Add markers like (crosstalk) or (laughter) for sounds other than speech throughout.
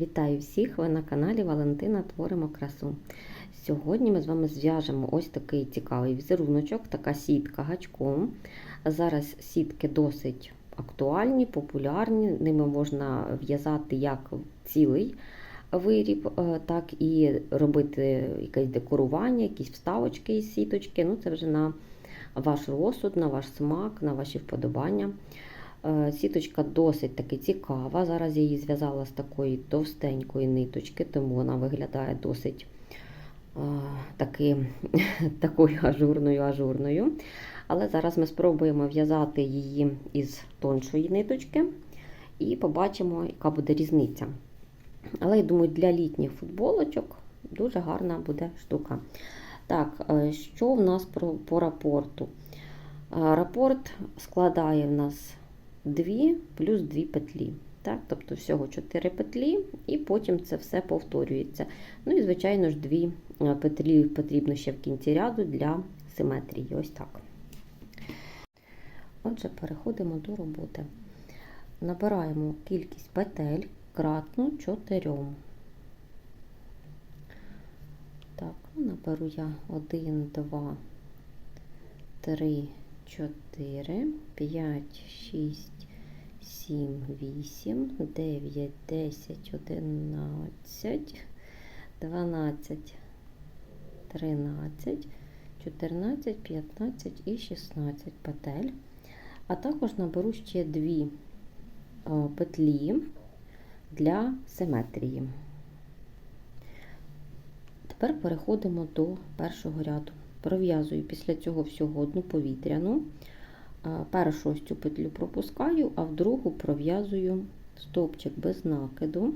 Вітаю всіх! Ви на каналі Валентина Творимо красу. Сьогодні ми з вами зв'яжемо ось такий цікавий візеруночок, така сітка гачком. Зараз сітки досить актуальні, популярні. Ними можна в'язати як цілий виріб, е, так і робити якесь декорування, якісь вставочки із сіточки. Ну, Це вже на ваш розсуд, на ваш смак, на ваші вподобання. Е, Сіточка досить таки цікава. Зараз я її зв'язала з такої товстенької ниточки, тому вона виглядає досить таки, (laughs) такою ажурною ажурною. Але зараз ми спробуємо в'язати її із тоншої ниточки і побачимо, яка буде різниця. Але я думаю, для літніх футболочок дуже гарна буде штука. Так, е, що в нас по рапорту? Рапорт складає в нас 2 плюс 2 петлі. Так? Тобто всього 4 петлі, і потім це все повторюється. Ну і, звичайно ж, 2 петлі потрібно ще в кінці ряду для симетрії. Ось так. Отже, переходимо до роботи. Набираємо кількість петель кратну 4. Так, ну, наберу я 1, 2, 3, 4, 5, 6, 7, 8, 9, 10, 11, 12, 13, 14, 15 і 16 петель. А також наберу ще дві петлі для симетрії. Тепер переходимо до першого ряду. Пров'язую після цього всього одну повітряну. Першу ось цю петлю пропускаю, а в другу пров'язую стовпчик без накиду.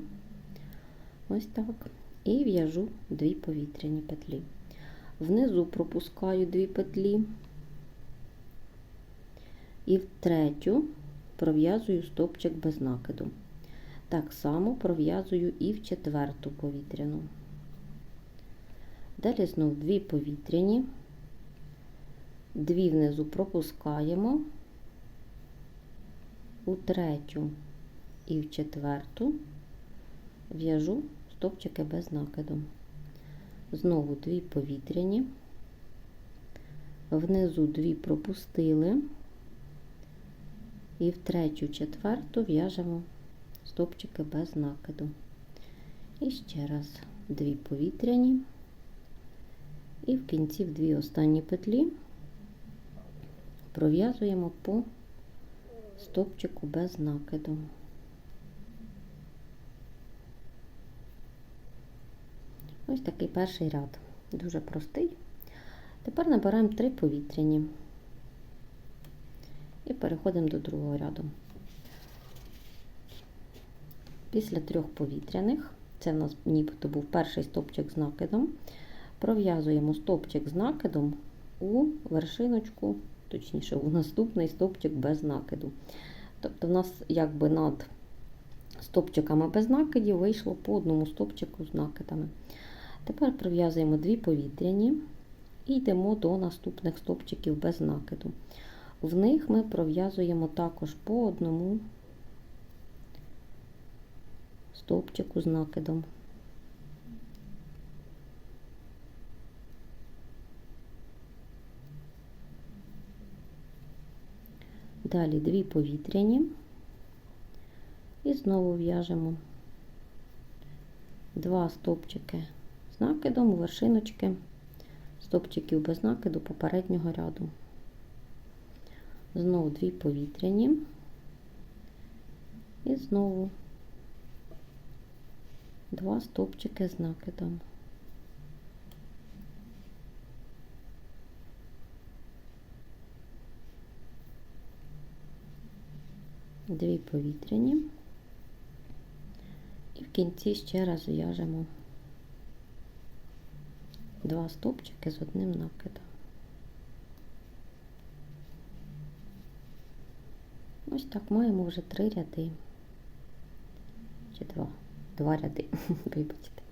Ось так. І в'яжу дві повітряні петлі. Внизу пропускаю дві петлі. І в третю пров'язую стовпчик без накиду. Так само пров'язую і в четверту повітряну. Далі знову дві повітряні, дві внизу пропускаємо, у третю і в четверту в'яжу стопчики без накиду. Знову дві повітряні, внизу дві пропустили, і в третю, четверту в'яжемо стопчики без накиду. І ще раз дві повітряні. І в кінці в дві останні петлі пров'язуємо по стопчику без накиду. Ось такий перший ряд, дуже простий. Тепер набираємо три повітряні і переходимо до другого ряду. Після трьох повітряних, це в нас нібито був перший стопчик з накидом пров'язуємо стопчик з накидом у вершиночку, точніше, у наступний стопчик без накиду. Тобто, в нас якби над стопчиками без накидів вийшло по одному стопчику з накидами. Тепер пров'язуємо дві повітряні і йдемо до наступних стопчиків без накиду. В них ми пров'язуємо також по одному стопчику з накидом. Далі дві повітряні і знову в'яжемо два стовпчики з накидом вершиночки стовпчиків без накиду попереднього ряду. Знову дві повітряні і знову два стовпчики з накидом. Дві повітряні, і в кінці ще раз в'яжемо два стопчики з одним накидом. Ось так маємо вже три ряди. Чи два? Два ряди, (laughs) вибачте.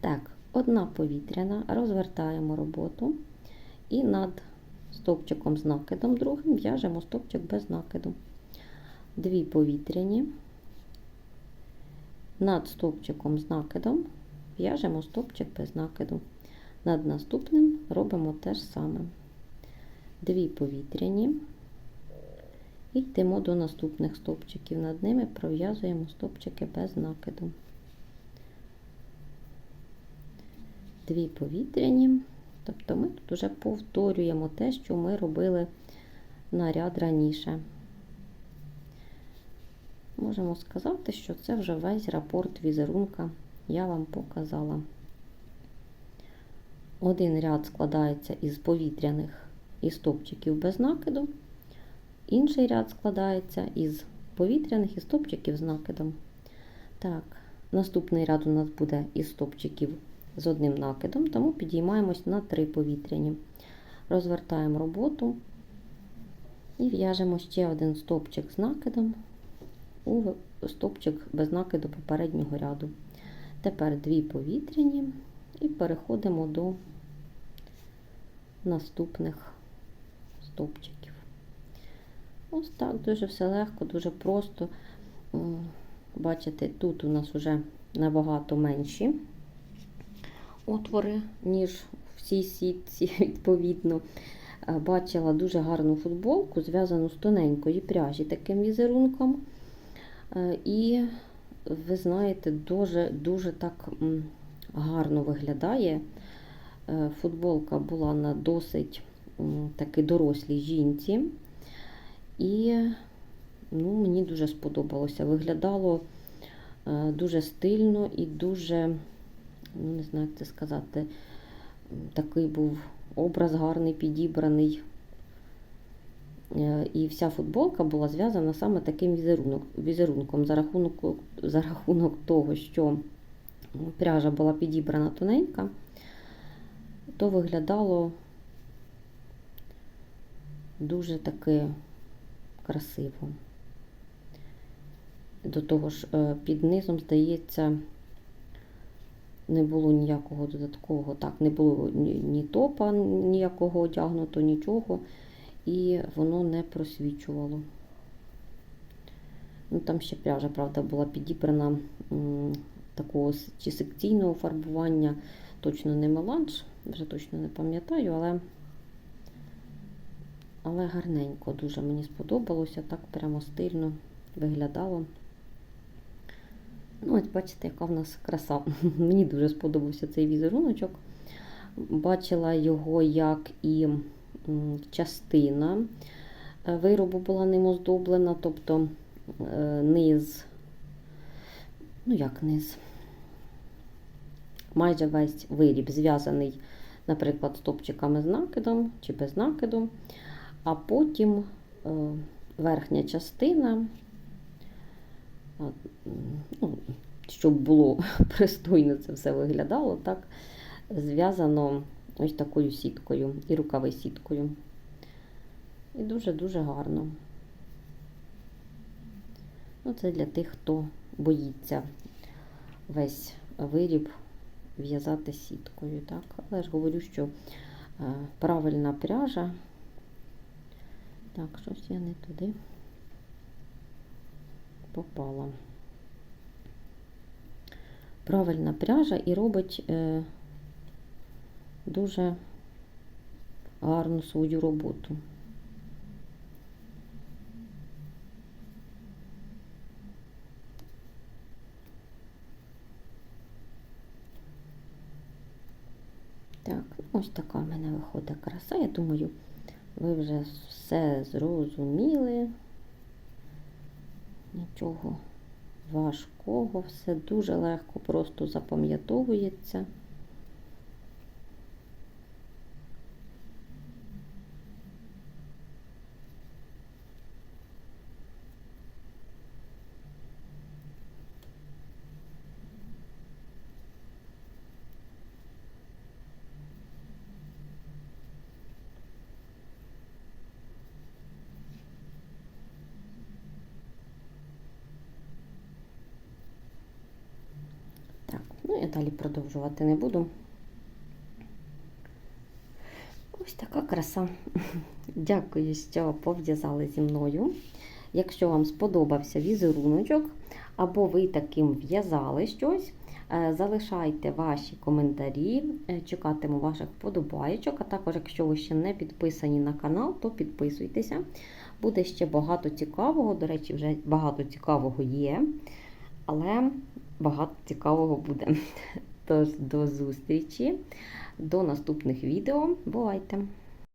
Так, одна повітряна, розвертаємо роботу і над стовпчиком з накидом другим в'яжемо стовпчик без накиду дві повітряні, над стовпчиком з накидом в'яжемо стовпчик без накиду. Над наступним робимо те ж саме. Дві повітряні і йдемо до наступних стовпчиків. Над ними пров'язуємо стовпчики без накиду. Дві повітряні, тобто ми тут вже повторюємо те, що ми робили на ряд раніше. Можемо сказати, що це вже весь рапорт візерунка я вам показала. Один ряд складається із повітряних і стопчиків без накиду, інший ряд складається із повітряних і стопчиків з накидом. Так, наступний ряд у нас буде із стопчиків з одним накидом, тому підіймаємось на три повітряні. Розвертаємо роботу і в'яжемо ще один стопчик з накидом у стопчик без накиду попереднього ряду. Тепер дві повітряні і переходимо до наступних стовпчиків. Ось так, дуже все легко, дуже просто. Бачите, тут у нас вже набагато менші отвори, ніж в цій сітці, (laughs) відповідно. Бачила дуже гарну футболку, зв'язану з тоненької пряжі таким візерунком. І, ви знаєте, дуже дуже так гарно виглядає. Футболка була на досить таки дорослій жінці. І ну, мені дуже сподобалося. Виглядало дуже стильно і дуже, ну, не знаю, як це сказати, такий був образ гарний, підібраний. І вся футболка була зв'язана саме таким візерунком за рахунок, за рахунок того, що пряжа була підібрана тоненька, то виглядало дуже таки красиво. До того ж, під низом, здається, не було ніякого додаткового, так, не було ні топа, ніякого одягнуто, нічого, і воно не просвічувало. Ну, Там ще пряжа, правда, була підібрана такого чи секційного фарбування, точно не меланж, вже точно не пам'ятаю, але але гарненько, дуже мені сподобалося, так прямо стильно виглядало. Ну, ось бачите, яка в нас краса. (laughs) Мені дуже сподобався цей візеруночок. Бачила його як і частина виробу була ним оздоблена, тобто низ, ну як низ, майже весь виріб зв'язаний, наприклад, стопчиками з накидом чи без накиду, а потім верхня частина ну, щоб було (laughs) пристойно це все виглядало, так, зв'язано ось такою сіткою і рукави сіткою. І дуже-дуже гарно. Ну, Це для тих, хто боїться весь виріб в'язати сіткою. так. Але ж говорю, що е, правильна пряжа. Так, щось я не туди попала. Правильна пряжа і робить е, дуже гарну свою роботу. Так, ось така в мене виходить краса. Я думаю, ви вже все зрозуміли. Нічого важкого, все дуже легко, просто запам'ятовується. Ну, я далі продовжувати не буду. Ось така краса. (laughs) Дякую, що пов'язали зі мною. Якщо вам сподобався візеруночок, або ви таким в'язали щось. Е, Залишайте ваші коментарі, е, чекатиму ваших вподобайочок, а також, якщо ви ще не підписані на канал, то підписуйтеся. Буде ще багато цікавого. До речі, вже багато цікавого є, але багато цікавого буде. (laughs) Тож до зустрічі, до наступних відео. Бувайте!